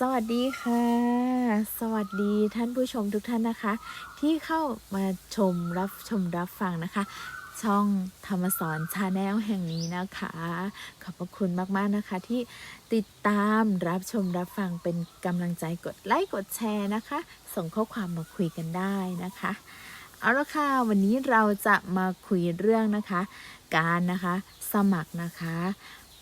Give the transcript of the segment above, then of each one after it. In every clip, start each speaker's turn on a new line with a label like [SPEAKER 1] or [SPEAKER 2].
[SPEAKER 1] สวัสดีค่ะ สวัสดีท่านผู้ชมทุกท่านนะคะ ที่เข้ามาชมรับชมรับฟังนะคะ ช่องธรรมสอนชาแนลแห่งนี้นะคะ ขอบพระคุณมากๆนะคะ ที่ติดตามรับชมรับฟังเป็นกำลังใจกดไลค์กดแชร์นะคะ ส่งข้อความมาคุยกันได้นะคะ เอาละค่ะวันนี้เราจะมาคุยเรื่องนะคะ การนะคะ สมัครนะคะ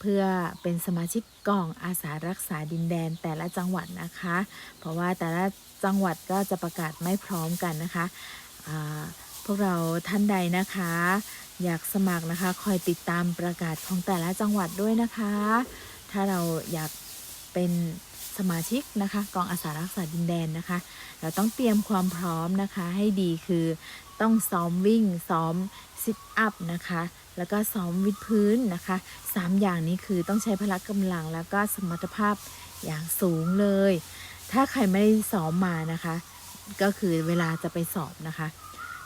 [SPEAKER 1] พื่อเป็นสมาชิกกองอาสารักษาดินแดนแต่ละจังหวัดนะคะ เพราะว่าแต่ละจังหวัดก็จะประกาศไม่พร้อมกันนะคะพวกเราท่านใดนะคะ อยากสมัครนะคะคอยติดตามประกาศของแต่ละจังหวัดด้วยนะคะ ถ้าเราอยากเป็นสมาชิกนะคะ กองอาสารักษาดินแดนนะคะ เราต้องเตรียมความพร้อมนะคะให้ดีคือต้องซ้อมวิ่งซ้อมซิทอัพนะคะ แล้วก็ซ้อมวิดพื้นนะคะสามอย่างนี้คือต้องใช้พละกำลังแล้วก็สมรรถภาพอย่างสูงเลย ถ้าใครไม่ได้ซ้อมมานะคะ ก็คือเวลาจะไปสอบนะคะ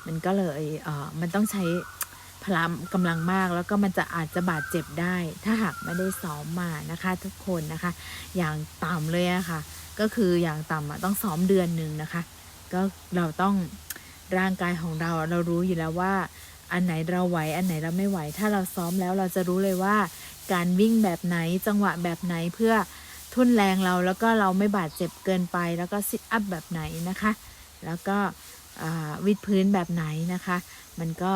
[SPEAKER 1] มันก็เลยเออมันต้องใช้พละกำลังมากแล้วก็มันจะอาจจะบาดเจ็บได้ ถ้าหากไม่ได้ซ้อมมานะคะ ทุกคนนะคะ อย่างต่ำเลยอะค่ะ ก็คืออย่างต่ำอะต้องซ้อมเดือนหนึ่งนะคะ ก็เราต้องร่างกายของเราเรารู้อยู่แล้วว่า อันไหนเราไหวอันไหนเราไม่ไหว ถ้าเราซ้อมแล้วเราจะรู้เลยว่า การวิ่งแบบไหนจังหวะแบบไหนเพื่อทุ่นแรงเราแล้วก็เราไม่บาดเจ็บเกินไป แล้วก็ซิทอัพแบบไหนนะคะ แล้วก็วิดพื้นแบบไหนนะคะ มันก็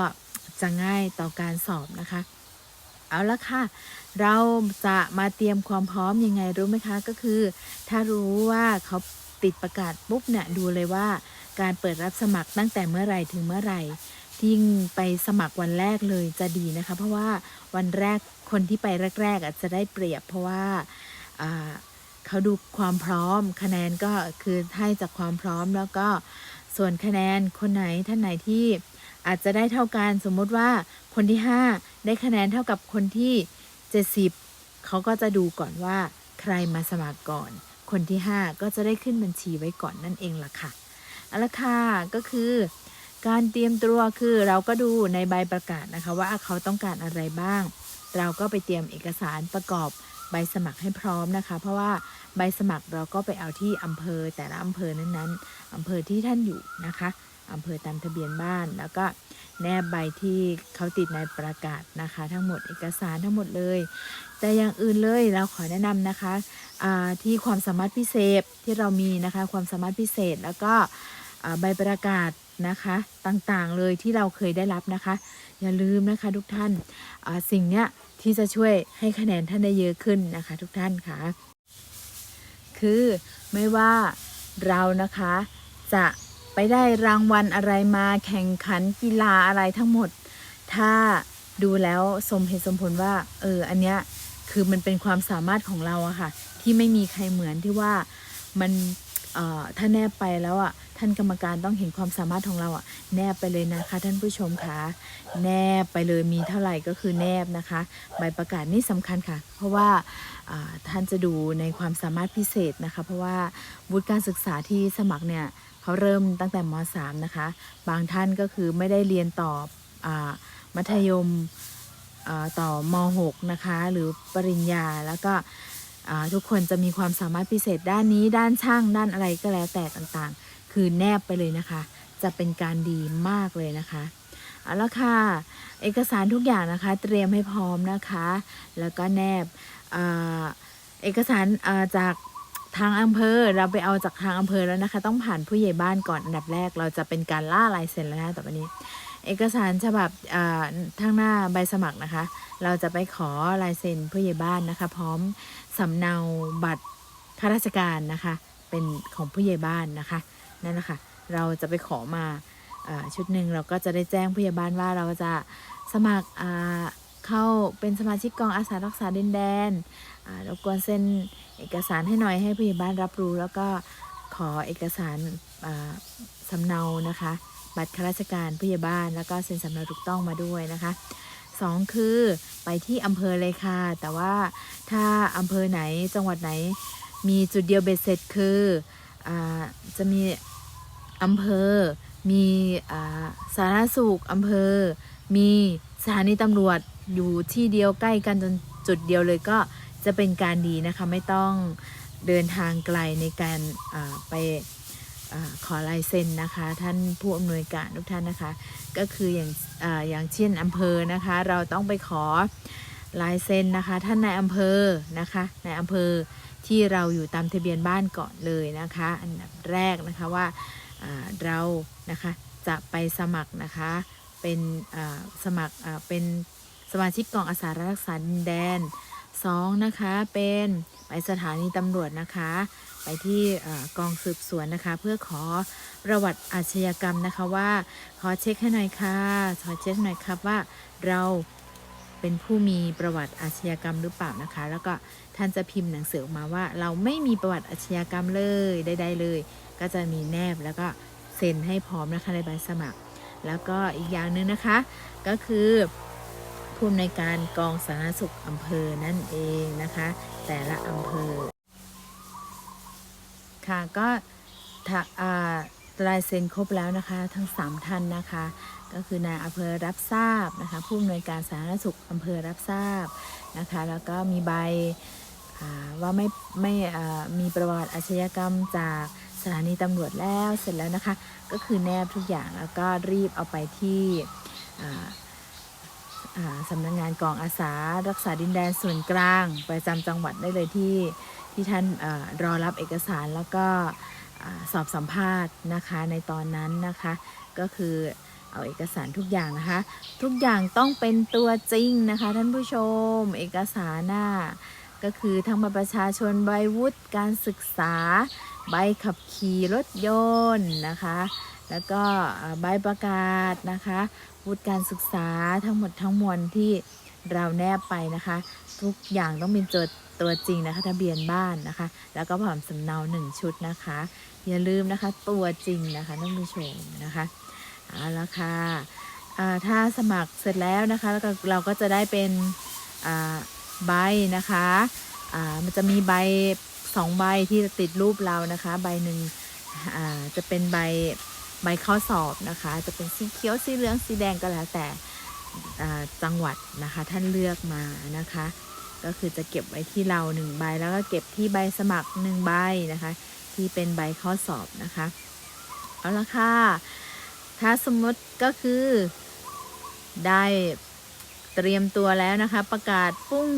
[SPEAKER 1] จะง่ายต่อการสอบนะคะ เอาละค่ะ เราจะมาเตรียมความพร้อมยังไงรู้ไหมคะ ก็คือ ถ้ารู้ว่าเขาติดประกาศปุ๊บเนี่ยดูเลยว่าการเปิดรับสมัครตั้งแต่เมื่อไหร่ถึงเมื่อไหร่ ยิ่งไปสมัครวันแรกเลยจะดีนะคะ เพราะว่าวันแรกคนที่ไปแรกๆอาจจะได้เปรียบ เพราะว่าเขาดูความพร้อมคะแนนก็คือให้จากความพร้อมแล้วก็ส่วนคะแนนคนไหนท่านไหนที่อาจจะได้เท่ากันสมมุติว่าคนที่ 5 ได้คะแนนเท่ากับคนที่ 70 เขาก็จะดูก่อนว่าใครมาสมัครก่อน คนที่ 5 ก็จะได้ขึ้นบัญชีไว้ก่อนนั่นเองล่ะค่ะเอาละค่ะก็คือ การเตรียมตัวคือเราก็ดูในใบประกาศนะคะว่าเขาต้องการอะไรบ้าง เราก็ไปเตรียมเอกสารประกอบใบสมัครให้พร้อมนะคะ เพราะว่าใบสมัครเราก็ไปเอาที่อำเภอแต่ละอำเภอนั้นๆอำเภอที่ท่านอยู่นะคะอำเภอตามทะเบียนบ้าน แล้วก็แนบใบที่เขาติดในประกาศนะคะ ทั้งหมดเอกสารทั้งหมดเลย แต่อย่างอื่นเลยเราขอแนะนำนะคะที่ความสามารถพิเศษที่เรามีนะคะ ความสามารถพิเศษแล้วก็ใบประกาศ นะคะต่างๆเลยที่เราเคยได้รับนะคะ อย่าลืมนะคะทุกท่านสิ่งเนี้ยที่จะช่วยให้คะแนนท่านได้เยอะขึ้นนะคะ ทุกท่านค่ะ คือไม่ว่าเรานะคะจะไปได้รางวัลอะไรมาแข่งขันกีฬาอะไรทั้งหมด ถ้าดูแล้วสมเหตุสมผลว่า เอออันเนี้ยคือมันเป็นความสามารถของเราอะค่ะ ที่ไม่มีใครเหมือนที่ว่ามัน ถ้าแนบไปแล้วอะท่านกรรมการต้องเห็นความสามารถของเราอะแนบไปเลยนะคะ ท่านผู้ชมคะแนบไปเลยมีเท่าไหร่ก็คือแนบนะคะ ใบประกาศนี่สำคัญค่ะ เพราะว่าท่านจะดูในความสามารถพิเศษนะคะ เพราะว่าวุฒิการศึกษาที่สมัครเนี่ยเขาเริ่มตั้งแต่ม .3 นะคะ บางท่านก็คือไม่ได้เรียนต่ออมัธยมต่อม .6 นะคะ หรือปริญญาแล้วก็ ทุกคนจะมีความสามารถพิเศษด้านนี้ด้านช่างด้านอะไรก็แล้วแต่ต่างๆ คือแนบไปเลยนะคะ จะเป็นการดีมากเลยนะคะเอาละค่ะ เอกสารทุกอย่างนะคะ เตรียมให้พร้อมนะคะ แล้วก็แนบอเอกสาราจากทางอำเภอเราไปเอาจากทางอำเภอแล้วนะคะ ต้องผ่านผู้ใหญ่บ้านก่อนอันดับแรก เราจะเป็นการล่าลายเซ็นแล้วนะต่อไปนี้ เอกสารฉบับทางหน้าใบสมัครนะคะ เราจะไปขอลายเซ็นผู้ใหญ่บ้านนะคะ พร้อมสำเนาบัตรข้าราชการนะคะ เป็นของผู้ใหญ่บ้านนะคะนั่นแหละค่ะเราจะไปขอมาอชุดหนึ่งเราก็จะได้แจ้งผู้ใหญ่บ้านว่าเราจะสมัครเข้าเป็นสมาชิกกองอาสารักษาดินแดนอ่ารบกวนเซ็นเอกสารให้หน่อยให้ผู้ใหญ่บ้านรับรู้ แล้วก็ขอเอกสารสำเนานะคะ บัตรข้าราชการผู้ใหญ่บ้าน แล้วก็เซ็นสำเนาถูกต้องมาด้วยนะคะสองคือไปที่อำเภอเลยค่ะ แต่ว่าถ้าอำเภอไหนจังหวัดไหนมีจุดเดียวเบ็ดเสร็จคืออจะมีอำเภอ มีอสาธารณสุขอำเภอ มีสถานีตำรวจอยู่ที่เดียวใกล้กันจนจุดเดียวเลยก็จะเป็นการดีนะคะ ไม่ต้องเดินทางไกลในการไป ขอลายเซ็นนะคะ ท่านผู้อำนวยการทุกท่านนะคะ ก็คืออย่างออย่างเช่นอำเภอนะคะ เราต้องไปขอลายเซ็นนะคะ ท่านนายอำเภอนะคะนายอำเภอที่เราอยู่ตามทะเบียนบ้านก่อนเลยนะคะ อันดับแรกนะคะว่าเรานะคะจะไปสมัครนะคะเป็นสมัครเป็นสมาชิกกองอาสารักษาดินแดน สองนะคะเป็นไปสถานีตำรวจนะคะ ไปที่กองสืบสวนนะคะ เพื่อขอประวัติอาชญากรรมนะคะว่า ขอเช็คให้หน่อยค่ะขอเช็คหน่อยครับว่าเราเป็นผู้มีประวัติอาชญากรรมหรือเปล่านะคะ แล้วก็ท่านจะพิมพ์หนังสือออกมาว่า เราไม่มีประวัติอาชญากรรมเลยใดๆเลย ก็จะมีแนบแล้วก็เซ็นให้พร้อมนะคะในใบสมัคร แล้วก็อีกอย่างหนึ่งนะคะ ก็คือ ผู้อำนวยการกองสาธารณสุขอำเภอนั่นเองนะคะ แต่ละอำเภอ ค่ะก็ถ้าลายเซ็นครบแล้วนะคะทั้ง 3 ท่านนะคะ ก็คือนายอำเภอรับทราบนะคะ ผู้อำนวยการสาธารณสุขอำเภอรับทราบนะคะ แล้วก็มีใบว่าไม่ไม่มีประวัติอาชญากรรมจากสถานีตำรวจแล้วเสร็จแล้วนะคะ ก็คือแนบทุกอย่างแล้วก็รีบเอาไปที่ สำนักงานกองอาสา รักษาดินแดนส่วนกลางประจำจังหวัดได้เลยที่ที่ท่านอรอรับเอกสารแล้วก็สอบสัมภาษณ์นะคะในตอนนั้นนะคะ ก็คือเอาเอกสารทุกอย่างนะคะ ทุกอย่างต้องเป็นตัวจริงนะคะ ท่านผู้ชมเอกสารหน้าก็คือทั้งบัตรประชาชนใบวุฒิการศึกษา ใบขับขี่รถยนต์นะคะ แล้วก็ใบประกาศนะคะ วุฒิการศึกษาทั้งหมดทั้งมวลที่เราแนบไปนะคะ ทุกอย่างต้องเป็นตัวตัวจริงนะคะทะเบียนบ้านนะคะ แล้วก็ผ่อมสำเนาหนึ่งชุดนะคะ อย่าลืมนะคะตัวจริงนะคะท่านผู้ชมนะคะเอาละค่ะอ่าถ้าสมัครเสร็จแล้วนะคะแล้วก็เราก็จะได้เป็นใบนะคะมันจะมีใบสองใบที่ติดรูปเรานะคะ ใบหนึ่งจะเป็นใบ ใบข้อสอบนะคะ จะเป็นสีเขียวสีเหลืองสีแดงก็แล้วแต่จังหวัดนะคะ ท่านเลือกมานะคะ ก็คือจะเก็บไว้ที่เราหนึ่งใบแล้วก็เก็บที่ใบสมัครหนึ่งใบนะคะ ที่เป็นใบข้อสอบนะคะเอาละค่ะถ้าสมมติก็คือได้เตรียมตัวแล้วนะคะ ประกาศปุ้ง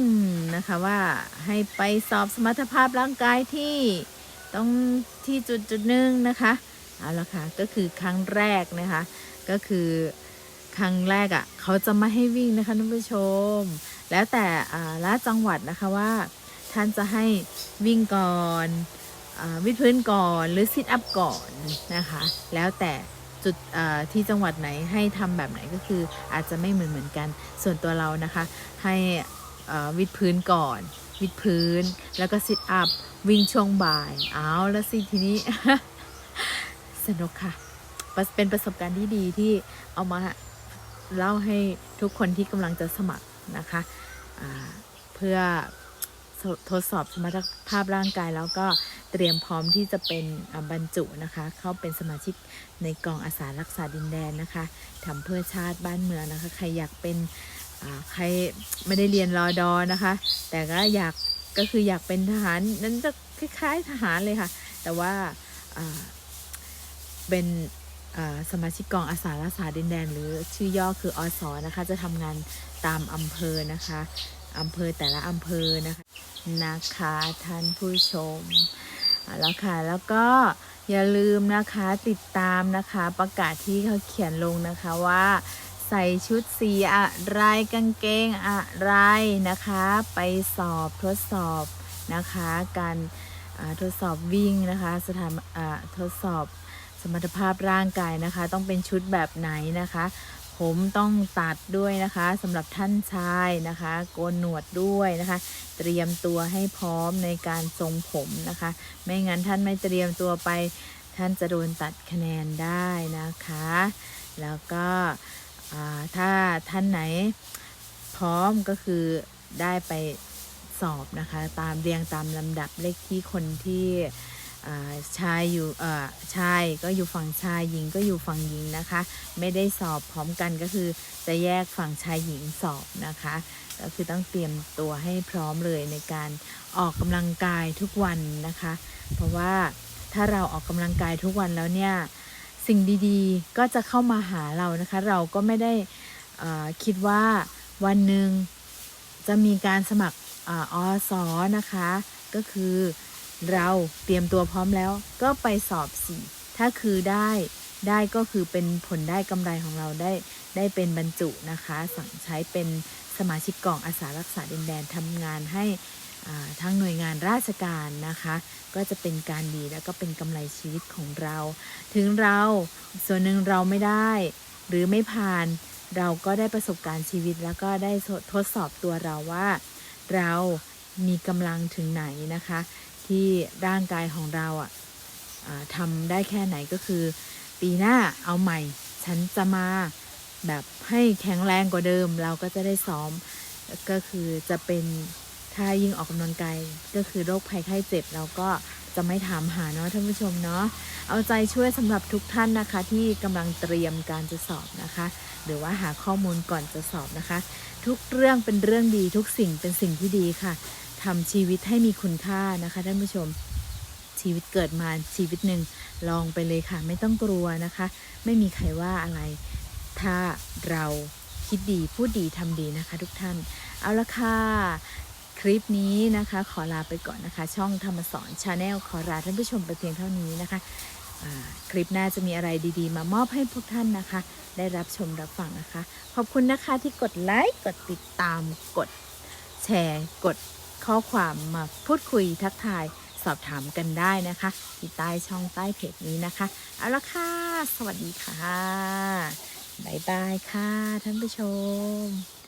[SPEAKER 1] นะคะว่าให้ไปสอบสมรรถภาพร่างกายที่ต้องที่จุดจุดหนึ่งนะคะ เอาละค่ะก็คือครั้งแรกนะคะ ก็คือครั้งแรกอะ่ะเขาจะไม่ให้วิ่งนะคะท่านผู้ชม แล้วแต่ละจังหวัดนะคะว่า ท่านจะให้วิ่งก่อนอวิดพื้นก่อนหรือซิทอัพก่อนนะคะ แล้วแต่จุดที่จังหวัดไหนให้ทำแบบไหนก็คืออาจจะไม่เหมือนเหมือนกัน ส่วนตัวเรานะคะให้วิดพื้นก่อน วิดพื้นแล้วก็ซิทอัพวิ่งช่วงบ่าย เอาแล้วสิทีนี้ สนุกค่ะ เป็นประสบการณ์ที่ดีที่เอามาเล่าให้ทุกคนที่กำลังจะสมัครนะคะเพื่อทดสอบสมรรถภาพร่างกายแล้วก็เตรียมพร้อมที่จะเป็นบรรจุนะคะ เข้าเป็นสมาชิกในกองอาสารักษาดินแดนนะคะทำเพื่อชาติบ้านเมืองนะคะ ใครอยากเป็นใครไม่ได้เรียนรอดอนะคะ แต่ก็อยากก็คืออยากเป็นทหารนั้นจะคล้ายๆทหารเลยค่ะ แต่ว่า เป็นสมาชิกกองอาสารักษาดินแดน หรือชื่อย่อคืออสนะคะ จะทำงานตามอำเภอนะคะอำเภอแต่ละอำเภอนะคะนะคะท่านผู้ชมแล้วค่ะแล้วก็อย่าลืมนะคะติดตามนะคะประกาศที่เขาเขียนลงนะคะว่า ใส่ชุดสีอะไรกางเกงอะไรนะคะ ไปสอบทดสอบนะคะ การทดสอบวิ่งนะคะสถานทดสอบ มรรถภาพร่างกายนะคะ ต้องเป็นชุดแบบไหนนะคะ ผมต้องตัดด้วยนะคะสำหรับท่านชายนะคะ โกนหนวดด้วยนะคะ เตรียมตัวให้พร้อมในการทรงผมนะคะ ไม่งั้นท่านไม่เตรียมตัวไป ท่านจะโดนตัดคะแนนได้นะคะ แล้วก็ถ้าท่านไหนพร้อมก็คือได้ไปสอบนะคะ ตามเรียงตามลำดับเลขที่คนที่ ชายอยู่ชายก็อยู่ฝั่งชายหญิงก็อยู่ฝั่งหญิงนะคะ ไม่ได้สอบพร้อมกันก็คือจะแยกฝั่งชายหญิงสอบนะคะ ก็คือต้องเตรียมตัวให้พร้อมเลยในการออกกำลังกายทุกวันนะคะ เพราะว่าถ้าเราออกกำลังกายทุกวันแล้วเนี่ยสิ่งดีๆก็จะเข้ามาหาเรานะคะ เราก็ไม่ได้คิดว่าวันหนึ่งจะมีการสมัครออสอนะคะ ก็คือ เราเตรียมตัวพร้อมแล้วก็ไปสอบสิถ้าคือได้ได้ก็คือเป็นผลได้กำไรของเราได้ ได้เป็นบรรจุนะคะ สั่งใช้เป็นสมาชิกกองอาสารักษาดินแดนทำงานให้ทั้งหน่วยงานราชการนะคะ ก็จะเป็นการดีแล้วก็เป็นกำไรชีวิตของเรา ถึงเราส่วนหนึ่งเราไม่ได้ หรือไม่ผ่านเราก็ได้ประสบการณ์ชีวิตแล้วก็ได้ทดสอบตัวเราว่า เรามีกำลังถึงไหนนะคะ ที่ร่างกายของเราอะอ่าทำได้แค่ไหนก็คือ ปีหน้าเอาใหม่ ฉันจะมาแบบให้แข็งแรงกว่าเดิม เราก็จะได้ซ้อมก็คือจะเป็นถ้ายิ่งออกกำลังกายก็คือโรคภัยไข้เจ็บเราก็จะไม่ถามหาเนาะท่านผู้ชมเนาะเอาใจช่วยสำหรับทุกท่านนะคะ ที่กำลังเตรียมการจะสอบนะคะ หรือว่าหาข้อมูลก่อนจะสอบนะคะ ทุกเรื่องเป็นเรื่องดีทุกสิ่งเป็นสิ่งที่ดีค่ะ ทำชีวิตให้มีคุณค่านะคะท่านผู้ชม ชีวิตเกิดมาชีวิตหนึ่งลองไปเลยค่ะ ไม่ต้องกลัวนะคะ ไม่มีใครว่าอะไร ถ้าเราคิดดีพูดดีทำดีนะคะ ทุกท่าน เอาละค่ะคลิปนี้นะคะ ขอลาไปก่อนนะคะ ช่องธรรมสอนชาแนลขอลาท่านผู้ชมไปเพียงเท่านี้นะคะคลิปหน้าจะมีอะไรดีๆ มามอบให้พวกท่านนะคะ ได้รับชมรับฟังนะคะ ขอบคุณนะคะที่กดไลค์กดติดตามกดแชร์กด ข้อความมาพูดคุยทักทายสอบถามกันได้นะคะ ที่ใต้ช่องใต้เพจนี้นะคะ เอาละค่ะ สวัสดีค่ะ บ๊ายบายค่ะท่านผู้ชม